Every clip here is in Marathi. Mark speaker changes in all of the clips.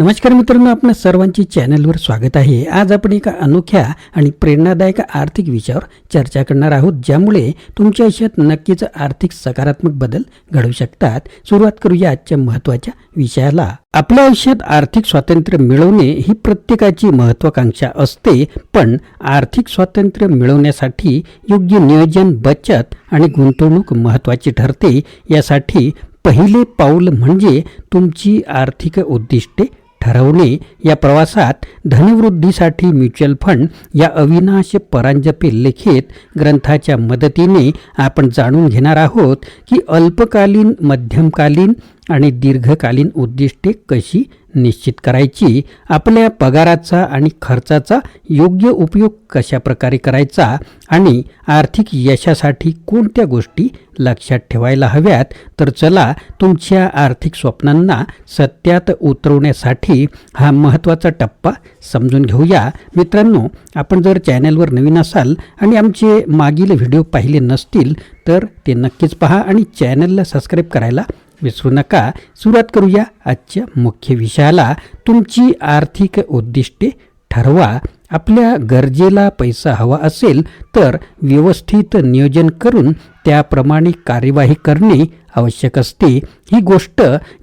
Speaker 1: नमस्कार मित्रांनो आपल्या सर्वांची चॅनलवर स्वागत आहे. आज आपण एका अनोख्या आणि प्रेरणादायक आर्थिक विषयावर चर्चा करणार आहोत ज्यामुळे तुमच्या आयुष्यात नक्कीच आर्थिक सकारात्मक बदल घडू शकतात. सुरुवात करूया आजच्या महत्त्वाच्या विषयाला. आपल्या आयुष्यात आर्थिक स्वातंत्र्य मिळवणे ही प्रत्येकाची महत्वाकांक्षा असते पण आर्थिक स्वातंत्र्य मिळवण्यासाठी योग्य नियोजन बचत आणि गुंतवणूक महत्त्वाची ठरते. यासाठी पहिले पाऊल म्हणजे तुमची आर्थिक उद्दिष्टे ठरवणे या प्रवासात धनवृद्धीसाठी म्युच्युअल फंड या अविनाश परांजपे लिखित ग्रंथाच्या मदतीने आपण जाणून घेणार आहोत की अल्पकालीन मध्यमकालीन आणि दीर्घकालीन उद्दिष्टे कशी निश्चित करायची? आपल्या पगाराचा आणि खर्चाचा योग्य उपयोग कशा प्रकारे करायचा? आणि आर्थिक यशासाठी कोणत्या गोष्टी लक्षात ठेवायला हव्यात? तर चला तुमच्या आर्थिक स्वप्नांना सत्यात उतरवण्यासाठी हा महत्त्वाचा टप्पा समजून घेऊया. मित्रांनो आपण जर चॅनलवर नवीन असाल आणि आमचे मागील व्हिडिओ पाहिले नसतील तर ते नक्कीच पहा आणि चॅनलला सबस्क्राईब करायला विसरू नका. सुरुवात करूया आजच्या मुख्य विषयाला. तुमची आर्थिक उद्दिष्टे ठरवा. आपल्या गरजेला पैसा हवा असेल तर व्यवस्थित नियोजन करून त्याप्रमाणे कार्यवाही करणे आवश्यक असते. ही गोष्ट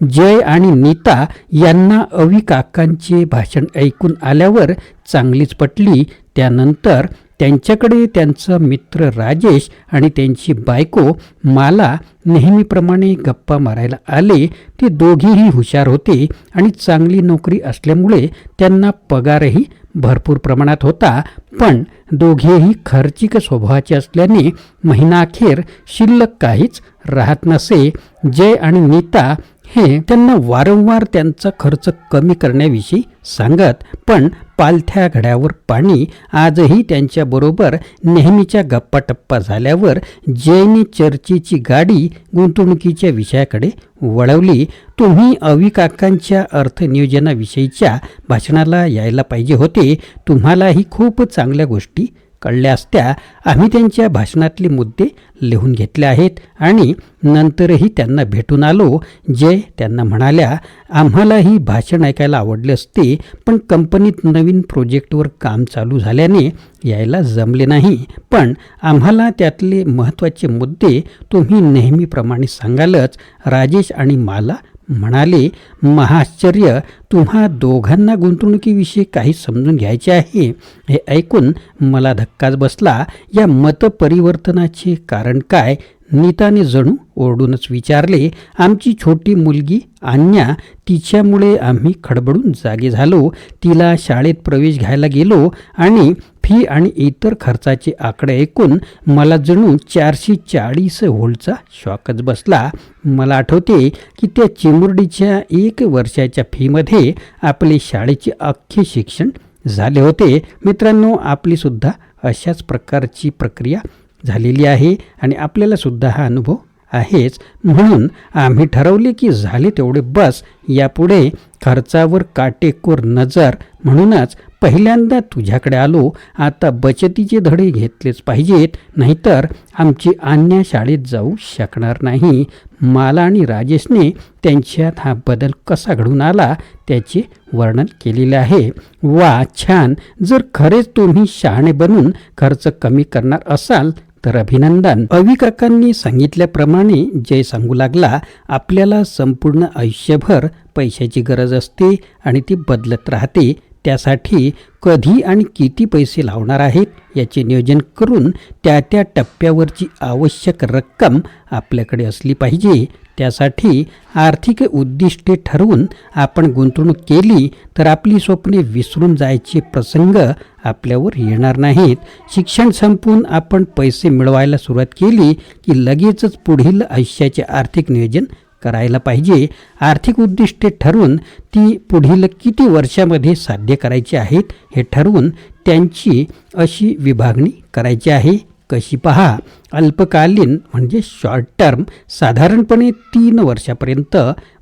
Speaker 1: जय आणि नीता यांना अवी काकांचे भाषण ऐकून आल्यावर चांगलीच पटली. त्यानंतर त्यांच्याकडे त्यांचा मित्र राजेश आणि त्यांची बायको माला नेहमीप्रमाणे गप्पा मारायला आले. ते दोघेही हुशार होते आणि चांगली नोकरी असल्यामुळे त्यांना पगारही भरपूर प्रमाणात होता. पण दोघेही खर्चिक स्वभावाचे असल्याने महिनाअखेर शिल्लक काहीच राहत नसे. जय आणि नीता हे त्यांना वारंवार त्यांचा खर्च कमी करण्याविषयी सांगत पण पालथ्या घड्यावर पाणी आजही त्यांच्याबरोबर नेहमीच्या गप्पाटप्पा झाल्यावर जयने चर्चेची गाडी गुंतवणुकीच्या विषयाकडे वळवली. तुम्ही अविकाकांच्या अर्थनियोजनाविषयीच्या भाषणाला यायला पाहिजे होते. तुम्हालाही खूप चांगल्या गोष्टी कळल्या असत्या आम्ही त्यांच्या भाषणातले मुद्दे लिहून घेतले आहेत आणि नंतरही त्यांना भेटून आलो जे त्यांना म्हणाल्या आम्हालाही भाषण ऐकायला आवडले असते पण कंपनीत नवीन प्रोजेक्टवर काम चालू झाल्याने यायला जमले नाही. पण आम्हाला त्यातले महत्त्वाचे मुद्दे तुम्ही नेहमीप्रमाणे सांगालच. राजेश आणि मला म्हणाले महाश्चर्य तुम्हा दोघांना गुंतवणुकीविषयी काही समजून घ्यायचे आहे. हे ऐकून मला धक्काच बसला. या मतपरिवर्तनाचे कारण काय नीताने जणू ओरडूनच विचारले आमची छोटी मुलगी अन्या तिच्यामुळे आम्ही खडबडून जागे झालो. तिला शाळेत प्रवेश घ्यायला गेलो आणि फी आणि इतर खर्चाचे आकडे ऐकून मला जणू चारशे चाळीस व्होल्टचा शॉकच बसला. मला आठवते की त्या चिमुरडीच्या एक वर्षाच्या फीमध्ये आपले शाळेचे अख्खे शिक्षण झाले होते. मित्रांनो आपलीसुद्धा अशाच प्रकारची प्रक्रिया झालेली आहे आणि आपल्यालासुद्धा हा अनुभव आहेच. म्हणून आम्ही ठरवले की झाले तेवढे बस यापुढे खर्चावर काटेकोर नजर म्हणूनच पहिल्यांदा तुझ्याकडे आलो आता बचतीचे धडे घेतलेच पाहिजेत नाहीतर आमची अन्य शाळेत जाऊ शकणार नाही. माला आणि राजेशने त्यांच्यात हा बदल कसा घडून आला त्याचे वर्णन केलेले आहे. वा छान! जर खरेच तुम्ही शहाणे बनून खर्च कमी करणार असाल तर अभिनंदन. अविकाकांनी सांगितल्याप्रमाणे जय सांगू लागला. आपल्याला संपूर्ण आयुष्यभर पैशाची गरज असते आणि ती बदलत राहते. त्यासाठी कधी आणि किती पैसे लावणार आहेत याचे नियोजन करून त्या त्या टप्प्यावरची आवश्यक रक्कम आपल्याकडे असली पाहिजे. त्यासाठी आर्थिक उद्दिष्टे ठरवून आपण गुंतवणूक केली तर आपली स्वप्ने विसरून जायचे प्रसंग आपल्यावर येणार नाहीत. शिक्षण संपवून आपण पैसे मिळवायला सुरुवात केली की लगेचच पुढील आयुष्याचे आर्थिक नियोजन करायला पाहिजे. आर्थिक उद्दिष्टे ठरवून ती पुढील किती वर्षामध्ये साध्य करायची आहेत हे ठरवून त्यांची अशी विभागणी करायची आहे. कशी पहा अल्पकालीन म्हणजे शॉर्ट टर्म साधारणपणे तीन वर्षापर्यंत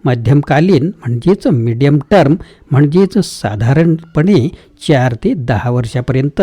Speaker 1: मध्यमकालीन म्हणजेच मिडियम टर्म म्हणजेच साधारणपणे चार ते दहा वर्षापर्यंत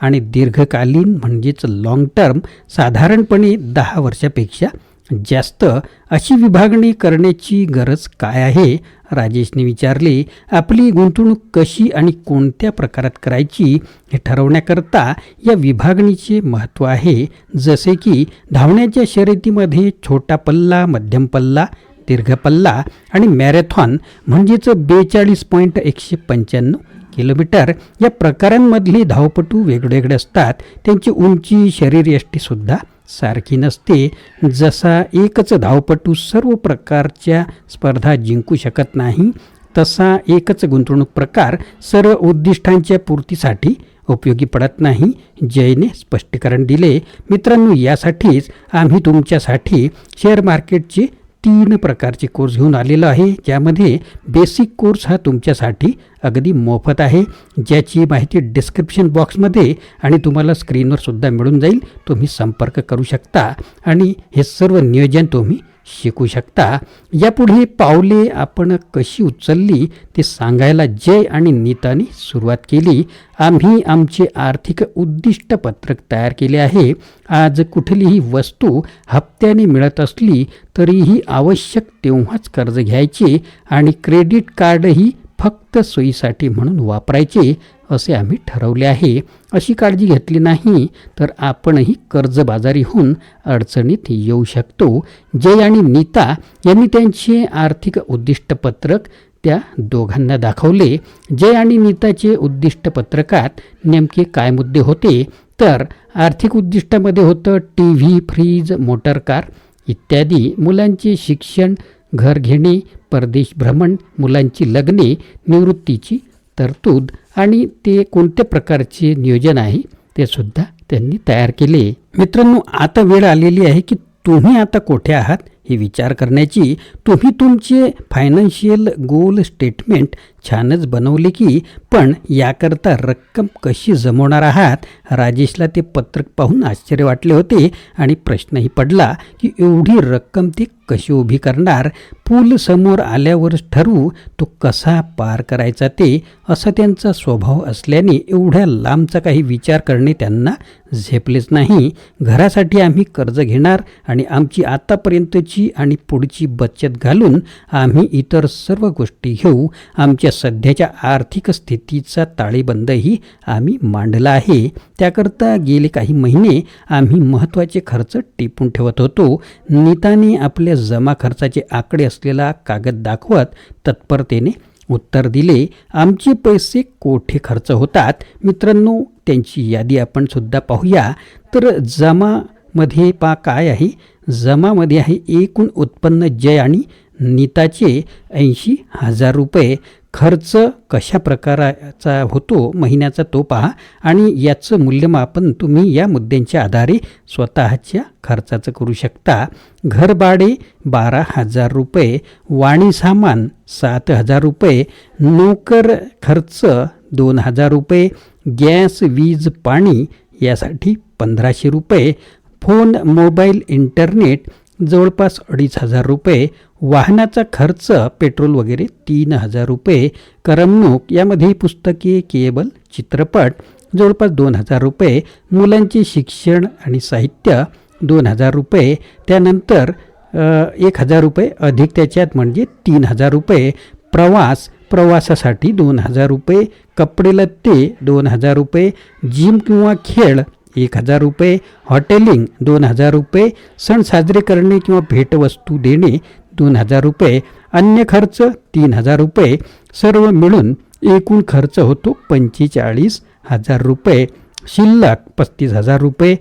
Speaker 1: आणि दीर्घकालीन म्हणजेच लाँग टर्म साधारणपणे दहा वर्षापेक्षा जास्त अशी विभागणी करण्याची गरज काय आहे? राजेशने विचारले आपली गुंतवणूक कशी आणि कोणत्या प्रकारात करायची हे ठरवण्याकरता या विभागणीचे महत्त्व आहे. जसे की धावण्याच्या शर्यतीमध्ये छोटा पल्ला मध्यम पल्ला दीर्घ पल्ला आणि मॅरेथॉन म्हणजेच बेचाळीस पॉईंट एकशे पंच्याण्णव किलोमीटर. या प्रकारांमधली धावपटू वेगवेगळे असतात. त्यांची उंची शरीरयष्टीसुद्धा सारखी नसते. जसा एकच धावपटू सर्व प्रकारच्या स्पर्धा जिंकू शकत नाही तसा एकच गुंतवणूक प्रकार सर्व उद्दिष्टांच्या पूर्तीसाठी उपयोगी पडत नाही जयने स्पष्टीकरण दिले. मित्रांनो यासाठीच आम्ही तुमच्यासाठी शेअर मार्केटची तीन प्रकारचे कोर्स घेऊन आलेलो आहे. ज्यामध्ये बेसिक कोर्स हा तुमच्यासाठी अगदी मोफत आहे. ज्याची माहिती डिस्क्रिप्शन बॉक्समध्ये आणि तुम्हाला स्क्रीनवरसुद्धा मिळून जाईल. तुम्ही संपर्क करू शकता. आणि हे सर्व नियोजन तुम्ही शिकू शकता. यापुढे पावले आपण कशी उचलली ते सांगायला जय आणि नीताने सुरुवात केली. आम्ही आमचे आर्थिक उद्दिष्ट पत्रक तयार केले आहे. आज कुठलीही वस्तू हप्त्याने मिळत असली तरीही आवश्यक तेव्हाच कर्ज घ्यायचे आणि क्रेडिट कार्डही फक्त सोयीसाठी म्हणून वापरायचे असे आम्ही ठरवले आहे. अशी काळजी घेतली नाही तर आपणही कर्जबाजारी होऊन अडचणीत येऊ शकतो. जय आणि नीता यांनी त्यांचे आर्थिक उद्दिष्टपत्रक त्या दोघांना दाखवले. जय आणि नीताचे उद्दिष्ट पत्रकात नेमके काय मुद्दे होते? तर आर्थिक उद्दिष्टामध्ये होतं T V fridge motor car इत्यादी. मुलांचे शिक्षण घर घेणे परदेश भ्रमण मुलांची लग्ने निवृत्तीची तरतूद आणि ते कोणत्या प्रकारचे नियोजन आहे ते सुद्धा त्यांनी तयार केले. मित्रांनो आता वेळ आलेली आहे की तुम्ही आता कोठे आहात हे विचार करण्याची. तुम्ही तुमचे फायनान्शियल गोल स्टेटमेंट छानच बनवले की पण याकरता रक्कम कशी जमवणार आहात? राजेशला ते पत्रक पाहून आश्चर्य वाटले होते आणि प्रश्नही पडला की एवढी रक्कम ती कशी उभी करणार? पूल समोर आल्यावरच ठरवू तो कसा पार करायचा ते? असा त्यांचा स्वभाव असल्याने एवढ्या लांबचा काही विचार करणे त्यांना झेपलेच नाही. घरासाठी आम्ही कर्ज घेणार आणि आमची आतापर्यंतची आणि पुढची बचत घालून आम्ही इतर सर्व गोष्टी घेऊ. आमच्या सध्याच्या आर्थिक स्थितीचा ताळेबंदही आम्ही मांडला आहे. त्याकरता गेले काही महिने आम्ही महत्त्वाचे खर्च टिपून ठेवत होतो. नीताने आपल्या जमा खर्चाचे आकडे असलेला कागद दाखवत तत्परतेने उत्तर दिले. आमचे पैसे कोठे खर्च होतात? मित्रांनो त्यांची यादी आपण सुद्धा पाहूया. तर जमामध्ये पा काय आहे? जमामध्ये आहे एकूण उत्पन्न जय आणि नीताचे ऐंशी हजार रुपये खर्च कशा प्रकाराचा होतो महिन्याचा तो पहा आणि याचं मूल्यमापन तुम्ही या मुद्द्यांच्या आधारे स्वतःच्या खर्चाचं करू शकता. घरभाडे बारा हजार रुपये वाणी सामान सात हजार रुपये नोकर खर्च दोन हजार रुपये गॅस वीज पाणी यासाठी पंधराशे रुपये फोन मोबाईल इंटरनेट जवळपास अडीच हजार रुपये वाहनाचा खर्च पेट्रोल वगैरे तीन हजार रुपये करमणूक यामध्ये पुस्तके केबल चित्रपट जवळपास दोन हजार रुपये मुलांचे शिक्षण आणि साहित्य दोन हजार रुपये त्यानंतर एक हजार रुपये अधिक त्याच्यात म्हणजे तीन हजार रुपये प्रवास प्रवासासाठी दोन हजार रुपये कपडे लत्ते दोन हजार रुपये जिम किंवा खेळ एक हजार रुपये हॉटेलिंग दोन हजार रुपये सण साजरे करणे किंवा भेटवस्तू देणे दोन हजार रुपये अन्य खर्च तीन हजार रुपये. सर्व मिळून एकूण खर्च होतो पंचेचाळीस हजार रुपये. शिल्लक पस्तीस हजार रुपये.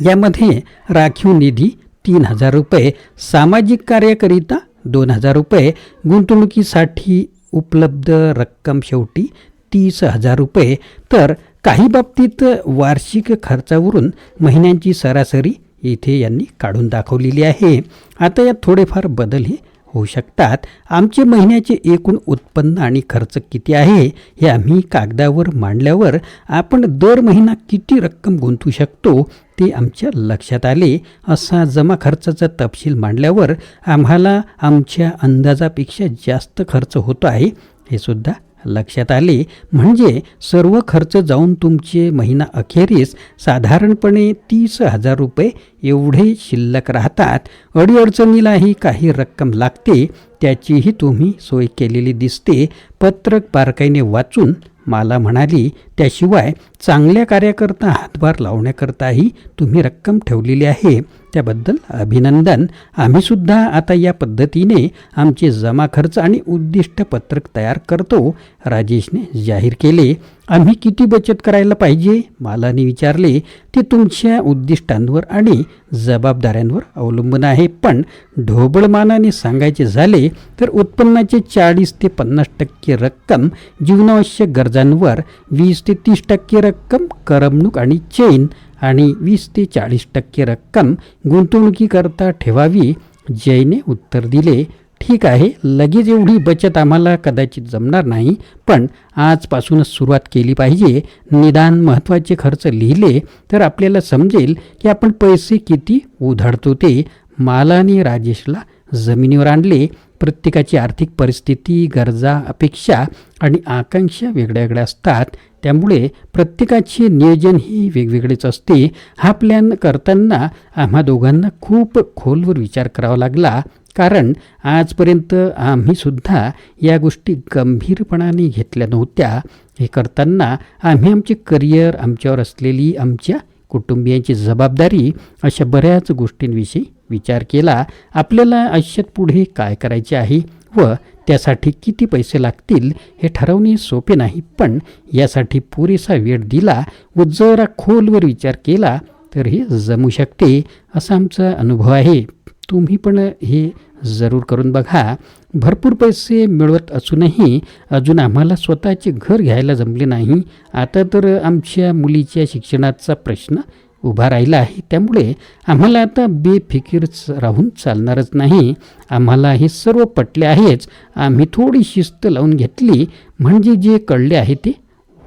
Speaker 1: यामध्ये राखीव निधी तीन हजार रुपये. सामाजिक कार्याकरिता दोन हजार रुपये. गुंतवणुकीसाठी उपलब्ध रक्कम शेवटी तीस हजार रुपये. तर काही बाबतीत वार्षिक खर्चावरून महिन्यांची सरासरी इथे यांनी काढून दाखवलेली आहे. आता यात थोडेफार बदल हे होऊ शकतात. आमचे महिन्याचे एकूण उत्पन्न आणि खर्च किती आहे हे आम्ही कागदावर मांडल्यावर आपण दर महिना किती रक्कम गुंतवू शकतो ते आमच्या लक्षात आले. असा जमा खर्चाचा तपशील मांडल्यावर आम्हाला आमच्या अंदाजापेक्षा जास्त खर्च होतो आहे हे सुद्धा लक्षात आले. म्हणजे सर्व खर्च जाऊन तुमचे महिना अखेरीस साधारणपणे तीस हजार रुपये एवढे शिल्लक राहतात. अडीअडचणीलाही काही रक्कम लागते त्याचीही तुम्ही सोय केलेली दिसते पत्रक बारकाईने वाचून मला म्हणाली. त्याशिवाय चांगल्या कार्याकरता हातभार लावण्याकरताही तुम्ही रक्कम ठेवलेली आहे. त्याबद्दल अभिनंदन. आम्हीसुद्धा आता या पद्धतीने आमचे जमा खर्च आणि उद्दिष्ट पत्रक तयार करतो. राजेशने जाहीर केले आम्ही किती बचत करायला पाहिजे? मालाने विचारले. ते तुमच्या उद्दिष्टांवर आणि जबाबदाऱ्यांवर अवलंबून आहे. पण ढोबळमानाने सांगायचे झाले तर उत्पन्नाचे चाळीस ते पन्नास टक्के रक्कम जीवनावश्यक गरजांवर वीस ते तीस टक्के रक्कम करमणूक आणि चैन आणि वीस ते चाळीस टक्के रक्कम गुंतवणुकीकरता ठेवावी जयने उत्तर दिले. ठीक आहे लगेच एवढी बचत आम्हाला कदाचित जमणार नाही पण आजपासूनच सुरुवात केली पाहिजे. निदान महत्त्वाचे खर्च लिहिले तर आपल्याला समजेल की आपण पैसे किती उधाडतो ते. मालाने राजेशला जमिनीवर आणले. प्रत्येकाची आर्थिक परिस्थिती गरजा अपेक्षा आणि आकांक्षा वेगळ्या वेगळ्या असतात. त्यामुळे प्रत्येकाचे नियोजन ही वेगवेगळेच असते. हा प्लॅन करताना आम्हा दोघांना खूप खोलवर विचार करावा लागला. कारण आजपर्यंत आम्हीसुद्धा या गोष्टी गंभीरपणाने घेतल्या नव्हत्या. हे करताना आम्ही आमचे करिअर आमच्यावर असलेली आमच्या कुटुंबियांची जबाबदारी अशा बऱ्याच गोष्टींविषयी विचार केला आपल्याला आयुष्यात पुढे काय करायचे आहे व त्यासाठी किती पैसे लागतील हे ठरवणे सोपे नाही पण यासाठी पुरेसा वेळ दिला व जरा खोलवर विचार केला तर हे जमू शकते असा आमचा अनुभव आहे. तुम्ही पण हे जरूर करून बघा. भरपूर पैसे मिळवत असूनही अजून आम्हाला स्वतःचे घर घ्यायला जमले नाही. आता तर आमच्या मुलीच्या शिक्षणाचा प्रश्न उभा राहिला आहे. त्यामुळे आम्हाला आता बेफिकीर राहून चालणारच नाही. आम्हाला हे सर्व पटले आहेच. आम्ही थोडी शिस्त लावून घेतली. म्हणजे जे कळले आहे ते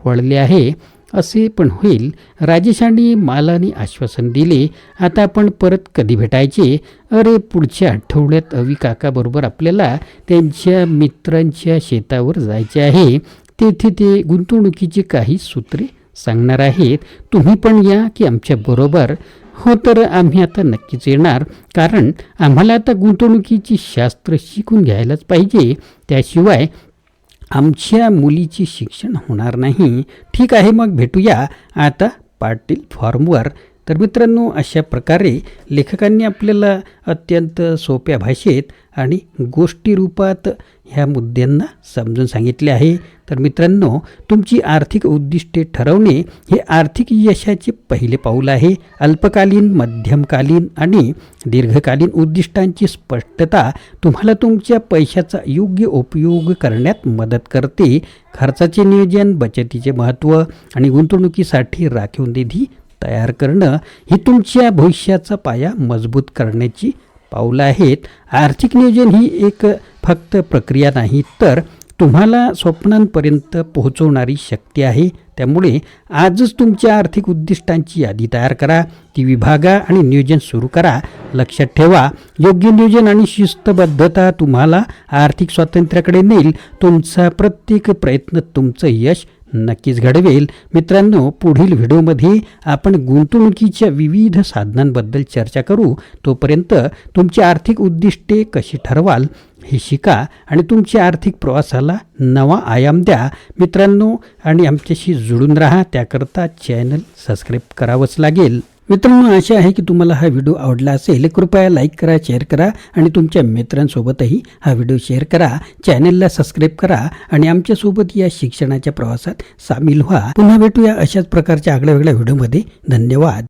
Speaker 1: वळले आहे. असे पण होईल. राजेशांनी मालाने आश्वासन दिले. आता आपण परत कधी भेटायचे? अरे पुढच्या आठवड्यात अवी काकाबरोबर आपल्याला त्यांच्या मित्रांच्या शेतावर जायचे आहे. तेथे ते गुंतवणुकीची काही सूत्रे सांगणार आहेत तुम्ही पण या की आमच्याबरोबर हो तर आम्ही आता नक्कीच येणार कारण आम्हाला आता गुंतवणुकीची शास्त्र शिकून घ्यायलाच पाहिजे. त्याशिवाय आमच्या मुलीची शिक्षण होणार नाही. ठीक आहे मग भेटूया. आता पाटील फॉर्मवर. तर मित्रांनो अशा प्रकारे लेखकांनी आपल्याला अत्यंत सोप्या भाषेत आणि गोष्टी रूपात ह्या मुद्द्यांना समजून सांगितले आहे. तर मित्रांनो तुमची आर्थिक उद्दिष्टे ठरवणे हे आर्थिक यशाचे पहिले पाऊल आहे. अल्पकालीन मध्यमकालीन आणि दीर्घकालीन उद्दिष्टांची स्पष्टता तुम्हाला तुमच्या पैशाचा योग्य उपयोग करण्यात मदत करते. खर्चाचे नियोजन बचतीचे महत्त्व आणि गुंतवणुकीसाठी राखीव निधी तयार करणं ही तुमच्या भविष्याचा पाया मजबूत करण्याची पावलं आहेत. आर्थिक नियोजन ही एक फक्त प्रक्रिया नाही तर तुम्हाला स्वप्नांपर्यंत पोहोचवणारी शक्ती आहे. त्यामुळे आजच तुमच्या आर्थिक उद्दिष्टांची यादी तयार करा. ती विभागा आणि नियोजन सुरू करा. लक्षात ठेवा योग्य नियोजन आणि शिस्तबद्धता तुम्हाला आर्थिक स्वातंत्र्याकडे नेईल. तुमचा प्रत्येक प्रयत्न तुमचं यश नक्कीच घडवेल. मित्रांनो पुढील व्हिडिओमध्ये आपण गुंतवणुकीच्या विविध साधनांबद्दल चर्चा करू. तोपर्यंत तुमची आर्थिक उद्दिष्टे कशी ठरवाल हे शिका आणि तुमच्या आर्थिक प्रवासाला नवा आयाम द्या. मित्रांनो आणि आमच्याशी जुळून राहा. त्याकरता चॅनल सबस्क्राईब करावंच लागेल. मित्रांनो आशा आहे की तुम्हाला हा व्हिडिओ आवडला असेल. कृपया लाईक करा शेअर करा आणि तुमच्या मित्रांसोबतही हा व्हिडिओ शेअर करा. चॅनलला सबस्क्राईब करा आणि आमच्यासोबत या शिक्षणाच्या प्रवासात सामील व्हा. पुन्हा भेटूया अशाच प्रकारच्या आगळ्या वेगळ्या व्हिडिओमध्ये. धन्यवाद.